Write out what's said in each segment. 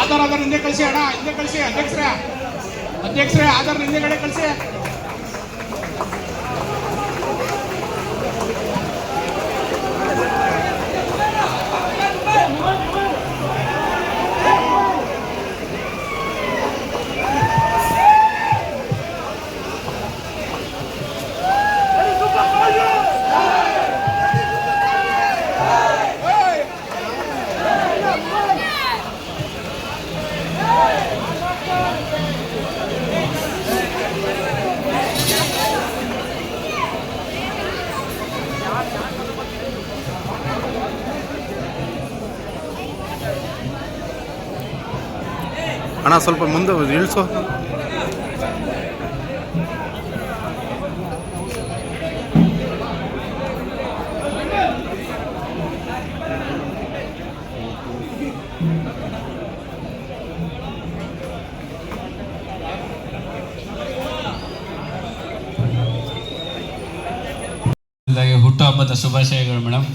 ಆಧಾರ್ ಆಧಾರ್ ಹಿಂದೆ ಕಳಿಸಿ ಅಣ್ಣ ಹಿಂದೆ ಕಳಿಸಿ ಅಧ್ಯಕ್ಷರೇ. ಅಧ್ಯಕ್ಷರೇ ಆಧಾರ್ ಹಿಂದೆಗಡೆ ಕಳಿಸಿ. ಅಣ್ಣ ಸ್ವಲ್ಪ ಮುಂದೆ ಇಳಿಸು ಹುಟ್ಟುಹಬ್ಬದ ಶುಭಾಶಯಗಳು ಮೇಡಮ್.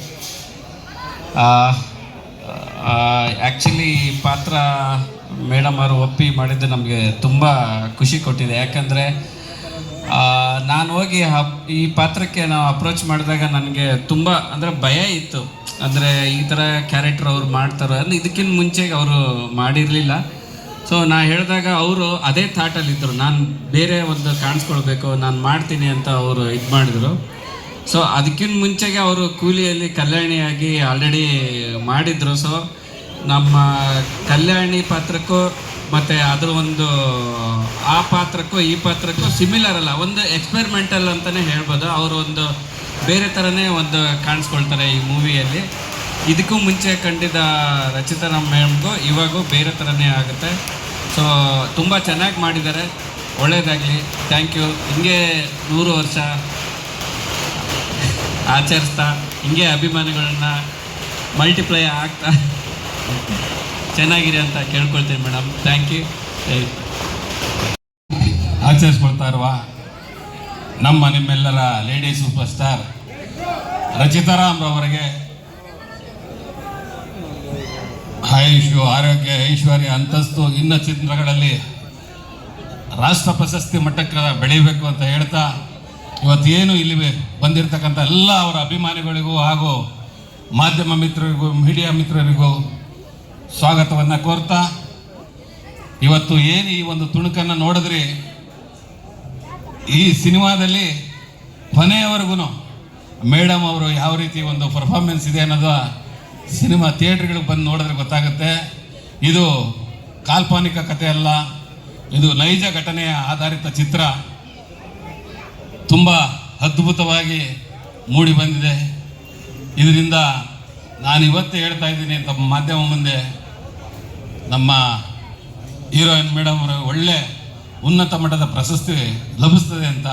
ಆ್ಯಕ್ಚುಲಿ ಈ ಪಾತ್ರ ಮೇಡಮ್ ಅವರು ಒಪ್ಪಿ ಮಾಡಿದ್ದು ನಮಗೆ ತುಂಬ ಖುಷಿ ಕೊಟ್ಟಿದೆ. ಯಾಕಂದರೆ ನಾನು ಹೋಗಿ ಈ ಪಾತ್ರಕ್ಕೆ ನಾವು ಅಪ್ರೋಚ್ ಮಾಡಿದಾಗ ನನಗೆ ತುಂಬ, ಅಂದರೆ ಭಯ ಇತ್ತು. ಅಂದರೆ ಈ ಥರ ಕ್ಯಾರೆಕ್ಟರ್ ಅವ್ರು ಮಾಡ್ತಾರೋ, ಅಂದರೆ ಇದಕ್ಕಿಂತ ಮುಂಚೆಗೆ ಅವರು ಮಾಡಿರಲಿಲ್ಲ. ಸೊ ನಾ ಹೇಳಿದಾಗ ಅವರು ಅದೇ ಥಾಟಲ್ಲಿದ್ದರು ನಾನು ಬೇರೆ ಒಂದು ಕಾಣಿಸ್ಕೊಳ್ಬೇಕು, ನಾನು ಮಾಡ್ತೀನಿ ಅಂತ ಅವರು ಇದು ಮಾಡಿದರು. ಸೊ ಅದಕ್ಕಿಂತ ಮುಂಚೆಗೆ ಅವರು ಕೂಲಿಯಲ್ಲಿ ಕಲ್ಯಾಣಿಯಾಗಿ ಆಲ್ರೆಡಿ ಮಾಡಿದ್ರು. ಸೊ ನಮ್ಮ ಕಲ್ಯಾಣಿ ಪಾತ್ರಕ್ಕೂ ಮತ್ತು ಅದರ ಒಂದು ಆ ಪಾತ್ರಕ್ಕೂ ಈ ಪಾತ್ರಕ್ಕೂ ಸಿಮಿಲರ್ ಅಲ್ಲ. ಒಂದು ಎಕ್ಸ್ಪೆರಿಮೆಂಟಲ್ ಅಂತಲೇ ಹೇಳ್ಬೋದು. ಅವರು ಒಂದು ಬೇರೆ ಥರನೇ ಒಂದು ಕಾಣಿಸ್ಕೊಳ್ತಾರೆ ಈ ಮೂವಿಯಲ್ಲಿ. ಇದಕ್ಕೂ ಮುಂಚೆ ಕಂಡಿದ್ದ ರಚಿತಾ ನಮ್ಮ ಮ್ಯಾಮ್ಗೂ ಇವಾಗೂ ಬೇರೆ ಥರನೇ ಆಗುತ್ತೆ. ಸೊ ತುಂಬ ಚೆನ್ನಾಗಿ ಮಾಡಿದ್ದಾರೆ. ಒಳ್ಳೆಯದಾಗಲಿ ಥ್ಯಾಂಕ್ ಯು ಹಿಂಗೆ ನೂರು ವರ್ಷ ಆಚರಿಸ್ತಾ, ಹಿಂಗೆ ಅಭಿಮಾನಿಗಳನ್ನ ಮಲ್ಟಿಪ್ಲೈ ಆಗ್ತಾ ಚೆನ್ನಾಗಿರಿ ಅಂತ ಕೇಳ್ಕೊಳ್ತೀನಿ ಮೇಡಮ್. ಥ್ಯಾಂಕ್ ಯು ಆಚರಿಸ್ಕೊಳ್ತಾ ಇರುವ ನಮ್ಮ ನಿಮ್ಮೆಲ್ಲರ ಲೇಡಿ ಸೂಪರ್ ಸ್ಟಾರ್ ರಚಿತಾರಾಮ್ ರವರಿಗೆ ಆಯುಷು ಆರೋಗ್ಯ ಐಶ್ವರ್ಯ ಅಂತಸ್ತು ಇನ್ನ ಚಿತ್ರಗಳಲ್ಲಿ ರಾಷ್ಟ್ರ ಪ್ರಶಸ್ತಿ ಮಟ್ಟಕ್ಕೆ ಬೆಳೀಬೇಕು ಅಂತ ಹೇಳ್ತಾ ಇವತ್ತೇನು ಇಲ್ಲಿ ಬಂದಿರತಕ್ಕಂಥ ಎಲ್ಲ ಅವರ ಅಭಿಮಾನಿಗಳಿಗೂ ಹಾಗೂ ಮಾಧ್ಯಮ ಮಿತ್ರರಿಗೂ ಮೀಡಿಯಾ ಮಿತ್ರರಿಗೂ ಸ್ವಾಗತವನ್ನು ಕೋರ್ತಾ, ಇವತ್ತು ಏನು ಈ ಒಂದು ತುಣುಕನ್ನು ನೋಡಿದ್ರಿ? ಈ ಸಿನಿಮಾದಲ್ಲಿ ಕೊನೆಯವರೆಗೂ ಮೇಡಮ್ ಅವರು ಯಾವ ರೀತಿ ಒಂದು ಪರ್ಫಾರ್ಮೆನ್ಸ್ ಇದೆ ಅನ್ನೋದು ಸಿನಿಮಾ ಥಿಯೇಟ್ರ್ಗಳಿಗೆ ಬಂದು ನೋಡಿದ್ರೆ ಗೊತ್ತಾಗುತ್ತೆ. ಇದು ಕಾಲ್ಪನಿಕ ಕಥೆ ಅಲ್ಲ, ಇದು ನೈಜ ಘಟನೆಯ ಆಧಾರಿತ ಚಿತ್ರ. ತುಂಬ ಅದ್ಭುತವಾಗಿ ಮೂಡಿ ಬಂದಿದೆ. ಇದರಿಂದ ನಾನು ಇವತ್ತು ಹೇಳ್ತಾ ಇದ್ದೀನಿ ತಮ್ಮ ಮಾಧ್ಯಮ ಮುಂದೆ ನಮ್ಮ ಹೀರೋಯಿನ್ ಮೇಡಮ್ ಒಳ್ಳೆ ಉನ್ನತ ಮಟ್ಟದ ಪ್ರಶಸ್ತಿ ಲಭಿಸ್ತದೆ ಅಂತ.